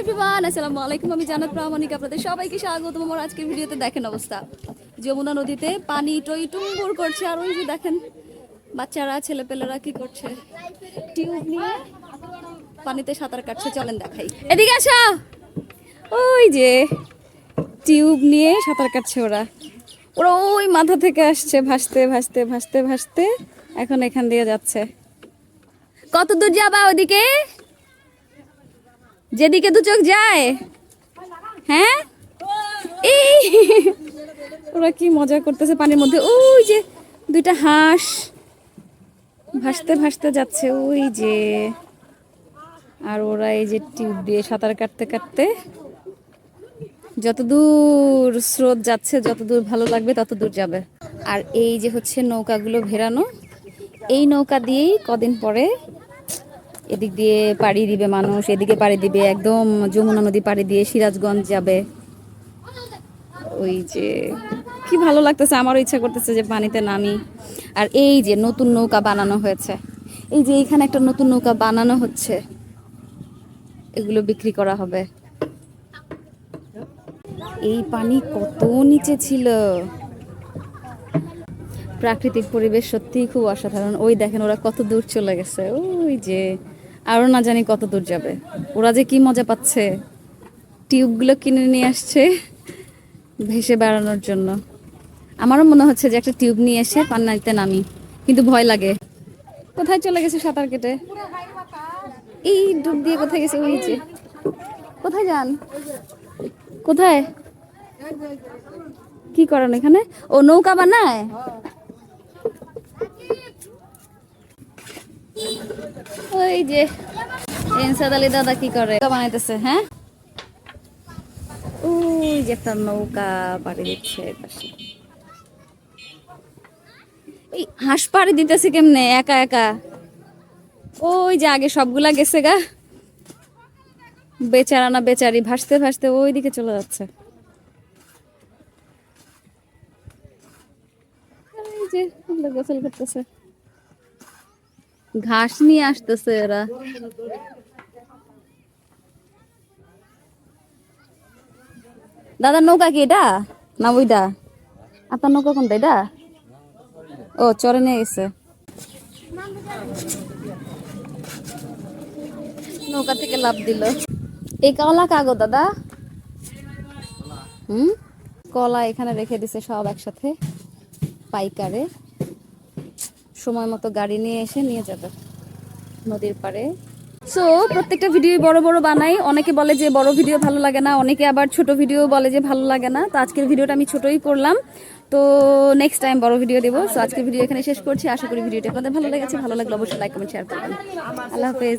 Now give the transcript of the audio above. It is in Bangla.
এভরিওয়ান আসসালামু আলাইকুম আমি জানাত প্রামাণিক আপনাদের সবাইকে স্বাগত। আমার আজকের ভিডিওতে দেখেন অবস্থা। যমুনা নদীতে পানি টই টুম্বুর করছে। আর ওই যে দেখেন, বাচ্চারা, ছেলেপেলেরা কি করছে? টিউব নিয়ে পানিতে সাঁতার কাটছে। চলেন দেখাই। এদিকে ওই যে টিউব নিয়ে সাঁতার কাটছে ওরা। ওরা ওই মাথা থেকে আসছে, ভাসতে ভাসতে ভাসতে ভাসতে। এখন এখান দিয়ে যাচ্ছে। কত দূর যাবা ওদিকে? যেদিকে দু চোখ যায়। হ্যাঁ? এই। ওরা কি মজা করতেছে পানির মধ্যে। ওই যে দুইটা হাঁস। ভাসতে ভাসতে যাচ্ছে, ওই যে। আর ওরা এই যে টিউব দিয়ে সাঁতার কাটতে কাটতে যতদূর স্রোত যাচ্ছে, যতদূর ভালো লাগবে তত দূর যাবে। আর এই যে হচ্ছে নৌকাগুলো ভেরানো এই নৌকা দিয়েই কদিন পরে এদিক দিয়ে পাড়ি দিবে মানুষ, এদিকে পাড়ি দিবে, একদম যমুনা নদী পাড়ি দিয়ে সিরাজগঞ্জ যাবে। ওই যে, কি ভালো লাগতেছে, আমারও ইচ্ছা করতেছে যে পানিতে নামি। আর এই যে নতুন নৌকা বানানো হয়েছে, এই যে এখানে একটা নতুন নৌকা বানানো হচ্ছে, এগুলো বিক্রি করা হবে। এই পানি কত নিচে ছিল? প্রাকৃতিক পরিবেশ সত্যিই খুব অসাধারণ। ওই দেখেন, ওরা কত দূর চলে গেছে। ওই যে আরও না জানি কত দূর যাবে। ওরা যে কি মজা পাচ্ছে, টিউবগুলো কিনে নিয়ে আসছে ভেসে বেড়ানোর জন্য। আমারও মনে হচ্ছে যে একটা টিউব নিয়ে এসে পান্নাইতে নামি, কিন্তু ভয় লাগে। কোথায় চলে গেছে সাঁতার কেটে? এই ডুব দিয়ে কোথায় গেছে ওই কোথায় যান? কোথায়? কি করেন এখানে? ও নৌকা বানায়? ওই যে এনসাদ আলী দাদা কি করে? বানাইতেছে হ্যাঁ? এই হাঁস পাড়ি দিতেছে কেমনে? একা একা। ওই যে আগে সবগুলা গেছে গা। বেচারা না বেচারি, ভাসতে ভাসতে ওই দিকে চলে যাচ্ছে। যে গোসল করতেছে। ঘাস নিয়ে আসতেছে এরা। দাদা নৌকা কি এটা? না ওইটা? আপনার নৌকা কোনটা এটা? ও, চরে নিয়ে গেছে। নৌকা থেকে লাভ দিল। এই কলা কাগো দাদা? হুম? কলা এখানে রেখে দিছে সব একসাথে। পাইকারে। সময় মতো গাড়ি নিয়ে এসে নিয়ে যাবে নদীর পাড়ে। সো প্রত্যেকটা ভিডিও বড় বড় বানাই। অনেকে বলে যে বড় ভিডিও ভালো লাগে না, অনেকে আবার ছোট ভিডিও বলে যে ভালো লাগে না। তো আজকের ভিডিওটা আমি ছোটই করলাম। তো নেক্সট টাইম বড় ভিডিও দেবো। সো আজকের ভিডিও এখানে শেষ করছি। আশা করি ভিডিওটা আপনাদের ভালো লেগেছে। ভালো লাগলে অবশ্যই লাইক কমেন্ট শেয়ার করবেন। আল্লাহ হাফেজ।